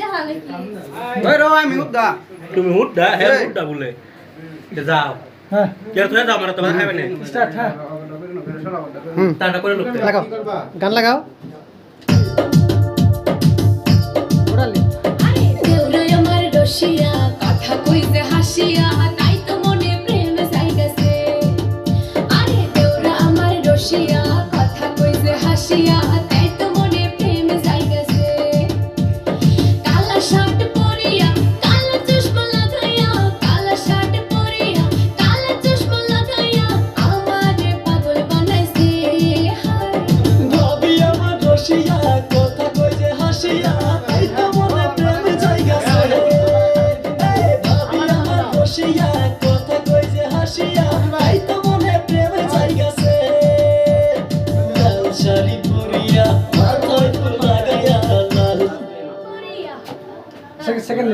দেখা নাকি ওই রো আমি উদ্দা তুমি হুড্ডা হ্যাঁ এই। বলে। যে যাও। হ্যাঁ কে তুই যাও মানে তোমার খাবে না? স্টার্ট হ্যাঁ হুম। তাটা করে লোক লাগাও। গান লাগাও। ওড়ালি। আরে দেউরা আমার রসিয়া কথা কইতে হাসিয়া তাই তো মনে প্রেম জায়গাছে আরে দেউরা আমার রসিয়া কথা কইতে হাসিয়া রসিয়া কথা কই যে হাসিয়া তাই তো মনে প্রেম জায়গাছে লাল শাড়ি পরিয়া মাথায় ফুল লাগাইয়া লাল সেকেন্ড সেকেন্ড